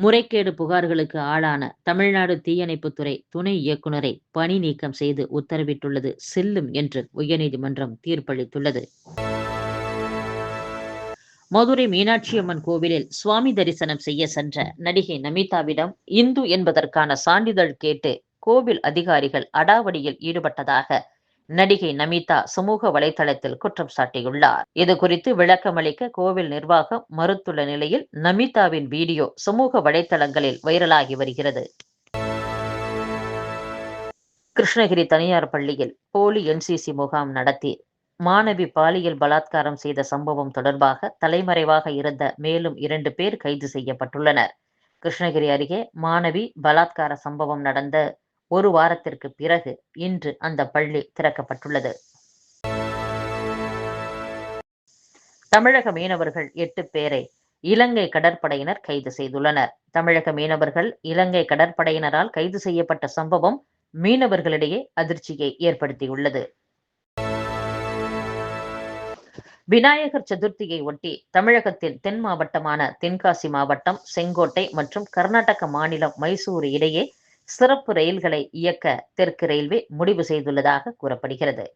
முறைகேடு புகார்களுக்கு ஆளான தமிழ்நாடு தீயணைப்புத்துறை துணை இயக்குநரை பணி நீக்கம் செய்து உத்தரவிட்டுள்ளது. செல்லும் என்று உயர்நீதிமன்றம் தீர்ப்பளித்துள்ளது. மதுரை மீனாட்சியம்மன் கோவிலில் சுவாமி தரிசனம் செய்ய சென்ற நடிகை நமிதாவிடம் இந்து என்பதற்கான சான்றிதழ் கேட்டு கோவில் அதிகாரிகள் அடாவடியில் ஈடுபட்டதாக நடிகை நமிதா சமூக வலைதளத்தில் குற்றம் சாட்டியுள்ளார். இது குறித்து விளக்கமளிக்க கோவில் நிர்வாகம் மறுத்துள்ள நிலையில் நமிதாவின் வீடியோ சமூக வலைதளங்களில் வைரலாகி வருகிறது. கிருஷ்ணகிரி தனியார் பள்ளியில் போலி என்சிசி முகாம் நடத்தி மாணவி பாலியல் பலாத்காரம் செய்த சம்பவம் தொடர்பாக தலைமறைவாக இருந்த மேலும் இரண்டு பேர் கைது செய்யப்பட்டுள்ளனர். கிருஷ்ணகிரி அருகே மாணவி பலாத்கார சம்பவம் நடந்த ஒரு வாரத்திற்கு பிறகு இன்று அந்த பள்ளி திறக்கப்பட்டுள்ளது. தமிழக மீனவர்கள் எட்டு பேரை இலங்கை கடற்படையினர் கைது செய்துள்ளனர். தமிழக மீனவர்கள் இலங்கை கடற்படையினரால் கைது செய்யப்பட்ட சம்பவம் மீனவர்களிடையே அதிர்ச்சியை ஏற்படுத்தியுள்ளது. விநாயகர் சதுர்த்தியை ஒட்டி தமிழகத்தின் தென் மாவட்டமான தென்காசி மாவட்டம் செங்கோட்டை மற்றும் கர்நாடக மாநிலம் மைசூரு இடையே சிறப்பு ரயில்களை இயக்க தெற்கு ரயில்வே முடிவு செய்துள்ளதாக கூறப்படுகிறது.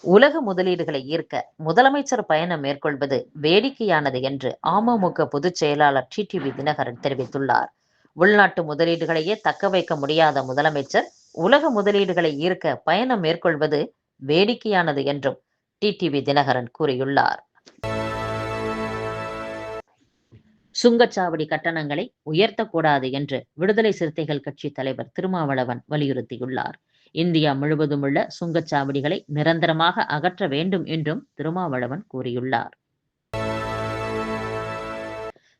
உலக முதலீடுகளை ஈர்க்க முதலமைச்சர் பயணம் மேற்கொள்வது வேடிக்கையானது என்று அமமுக பொதுச் செயலாளர் டிடிவி தினகரன் தெரிவித்துள்ளார். உள்நாட்டு முதலீடுகளையே தக்க வைக்க முடியாத முதலமைச்சர் உலக முதலீடுகளை ஈர்க்க பயணம் மேற்கொள்வது வேடிக்கையானது என்றும் டிடிவி தினகரன் கூறியுள்ளார். சுங்கச்சாவடி கட்டணங்களை உயர்த்தக்கூடாது என்று விடுதலை சிறுத்தைகள் கட்சி தலைவர் திருமாவளவன் வலியுறுத்தியுள்ளார். இந்தியா முழுவதும் உள்ள சுங்கச்சாவடிகளை நிரந்தரமாக அகற்ற வேண்டும் என்றும் திருமாவளவன் கூறியுள்ளார்.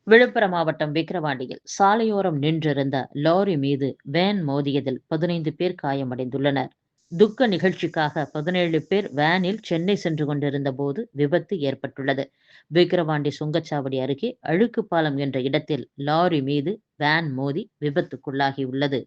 விழுப்புரம் மாவட்டம் விக்கிரவாண்டியில் சாலையோரம் நின்றிருந்த லாரி மீது வேன் மோதியதில் பதினைந்து பேர் காயமடைந்துள்ளனர். துக்க நிகழ்ச்சிக்காக பதினேழு பேர் வேனில் சென்னை சென்று கொண்டிருந்த போது விபத்து ஏற்பட்டுள்ளது. விக்கிரவாண்டி சுங்கச்சாவடி அருகே அழுக்குப்பாலம் என்ற இடத்தில் லாரி மீது வேன் மோதி விபத்துக்குள்ளாகியுள்ளது.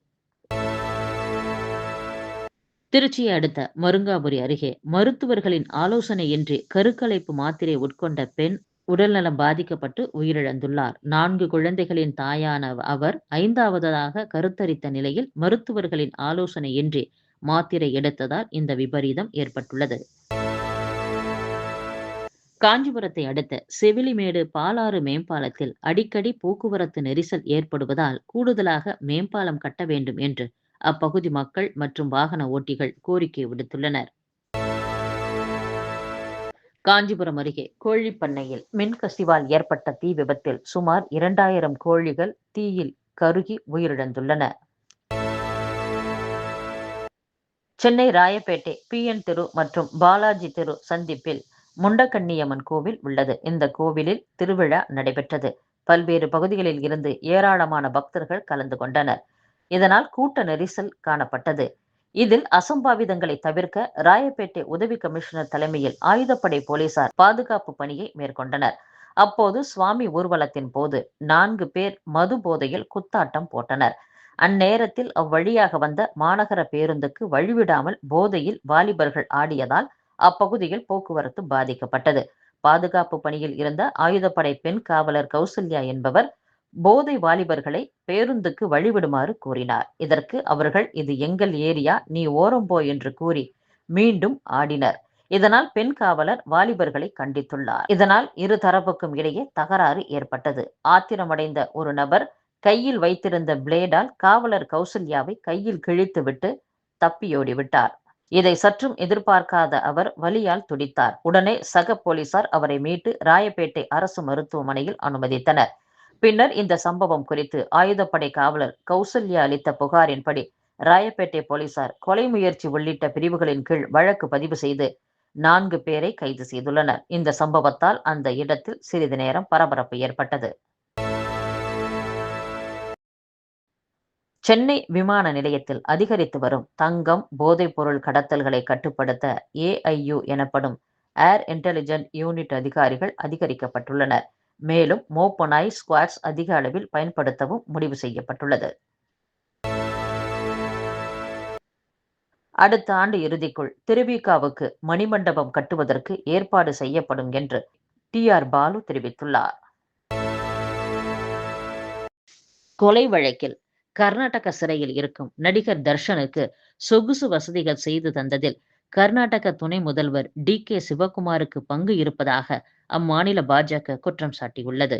திருச்சியை அடுத்த மருங்காபுரி அருகே மருத்துவர்களின் ஆலோசனையின்றி கருக்கலைப்பு மாத்திரை உட்கொண்ட பெண் உடல்நலம் பாதிக்கப்பட்டு உயிரிழந்துள்ளார். நான்கு குழந்தைகளின் தாயான அவர் ஐந்தாவதாக கருத்தரித்த நிலையில் மருத்துவர்களின் ஆலோசனையின்றி மாத்திரை எடுத்ததால் இந்த விபரீதம் ஏற்பட்டுள்ளது. காஞ்சிபுரத்தை அடுத்த செவிலிமேடு பாலாறு மேம்பாலத்தில் அடிக்கடி போக்குவரத்து நெரிசல் ஏற்படுவதால் கூடுதலாக மேம்பாலம் கட்ட வேண்டும் என்று அப்பகுதி மக்கள் மற்றும் வாகன ஓட்டிகள் கோரிக்கை விடுத்துள்ளனர். காஞ்சிபுரம் அருகே கோழிப்பண்ணையில் மின்கசிவால் ஏற்பட்ட தீ விபத்தில் சுமார் இரண்டாயிரம் கோழிகள் தீயில் கருகி உயிரிழந்துள்ளன. சென்னை ராயப்பேட்டை பி என் தெரு மற்றும் பாலாஜி தெரு சந்திப்பில் முண்டக்கண்ணியம்மன் கோவில் உள்ளது. இந்த கோவிலில் திருவிழா நடைபெற்றது. பல்வேறு பகுதிகளில் இருந்து ஏராளமான பக்தர்கள் கலந்து கொண்டனர். இதனால் கூட்ட நெரிசல் காணப்பட்டது. இதில் அசம்பாவிதங்களை தவிர்க்க ராயப்பேட்டை உதவி கமிஷனர் தலைமையில் ஆயுதப்படை போலீசார் பாதுகாப்பு பணியை மேற்கொண்டனர். அப்போது சுவாமி ஊர்வலத்தின் போது நான்கு பேர் மது போதையில் குத்தாட்டம் போட்டனர். அந்நேரத்தில் அவ்வழியாக வந்த மாநகர பேருந்துக்கு வழிவிடாமல் போதையில் வாலிபர்கள் ஆடியதால் அப்பகுதியில் போக்குவரத்து பாதிக்கப்பட்டது. பாதுகாப்பு பணியில் இருந்த ஆயுதப்படை பெண் காவலர் கௌசல்யா என்பவர் போதை வாலிபர்களை பேருந்துக்கு வழிவிடுமாறு கூறினார். இதற்கு அவர்கள் இது எங்கள் ஏரியா நீ ஓரம் போ என்று கூறி மீண்டும் ஆடினர். இதனால் பெண் காவலர் வாலிபர்களை கண்டித்துள்ளார். இதனால் இரு தரப்புக்கும் இடையே தகராறு ஏற்பட்டது. ஆத்திரமடைந்த ஒரு நபர் கையில் வைத்திருந்த பிளேடால் காவலர் கௌசல்யாவை கையில் கிழித்துவிட்டு தப்பியோடி விட்டார். இதை சற்றும் எதிர்பார்க்காத அவர் வலியால் துடித்தார். உடனே சக போலீசார் அவரை மீட்டு ராயப்பேட்டை அரசு மருத்துவமனையில் அனுமதித்தனர். பின்னர் இந்த சம்பவம் குறித்து ஆயுதப்படை காவலர் கௌசல்யா அளித்த புகாரின்படி ராயப்பேட்டை போலீசார் கொலை முயற்சி உள்ளிட்ட பிரிவுகளின் கீழ் வழக்கு பதிவு செய்து நான்கு பேரை கைது செய்துள்ளனர். இந்த சம்பவத்தால் அந்த இடத்தில் சிறிது நேரம் பரபரப்பு ஏற்பட்டது. சென்னை விமான நிலையத்தில் அதிகரித்து வரும் தங்கம் போதைப்பொருள் கடத்தல்களை கட்டுப்படுத்த ஏஐயு எனப்படும் ஏர் இன்டெலிஜென்ட் யூனிட் அதிகாரிகள் அதிகரிக்கப்பட்டுள்ளனர். மேலும் மோப்பனாய் ஸ்குவாட்ஸ் அதிக அளவில் பயன்படுத்தவும் முடிவு செய்யப்பட்டுள்ளது. அடுத்த ஆண்டு இறுதிக்குள் திருவிகாவுக்கு மணிமண்டபம் கட்டுவதற்கு ஏற்பாடு செய்யப்படும் என்று டி ஆர் பாலு தெரிவித்துள்ளார். கொலை வழக்கில் கர்நாடக சிறையில் இருக்கும் நடிகர் தர்ஷனுக்கு சொகுசு வசதிகள் செய்து தந்ததில் கர்நாடக துணை முதல்வர் டி கே சிவகுமாருக்கு பங்கு இருப்பதாக அம்மாநில பாஜக குற்றம் சாட்டியுள்ளது.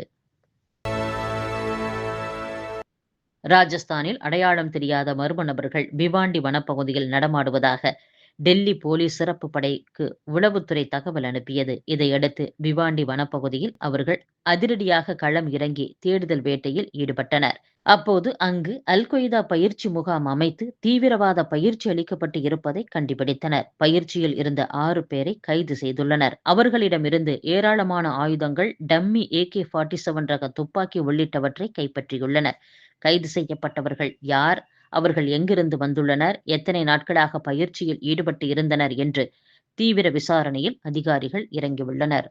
ராஜஸ்தானில் அடையாளம் தெரியாத மர்ம நபர்கள் பிவாண்டி வனப்பகுதியில் நடமாடுவதாக டெல்லி போலீஸ் சிறப்பு படைக்கு உளவுத்துறை தகவல் அனுப்பியது. இதையடுத்து பிவாண்டி வனப்பகுதியில் அவர்கள் அதிரடியாக களம் இறங்கி தேடுதல் வேட்டையில் ஈடுபட்டனர். அப்போது அங்கு அல் கொய்தா பயிற்சி முகாம் அமைத்து தீவிரவாத பயிற்சி அளிக்கப்பட்டு இருப்பதை கண்டுபிடித்தனர். பயிற்சியில் இருந்த ஆறு பேரை கைது செய்துள்ளனர். அவர்களிடமிருந்து ஏராளமான ஆயுதங்கள் டம்மி ஏகே ஃபார்ட்டி செவன் ரக துப்பாக்கி உள்ளிட்டவற்றை கைப்பற்றியுள்ளனர். கைது செய்யப்பட்டவர்கள் யார்? அவர்கள் எங்கிருந்து வந்துள்ளனர்? எத்தனை நாட்களாக பயிற்சியில் ஈடுபட்டு இருந்தனர் என்று தீவிர விசாரணையில் அதிகாரிகள் இறங்கியுள்ளனர்.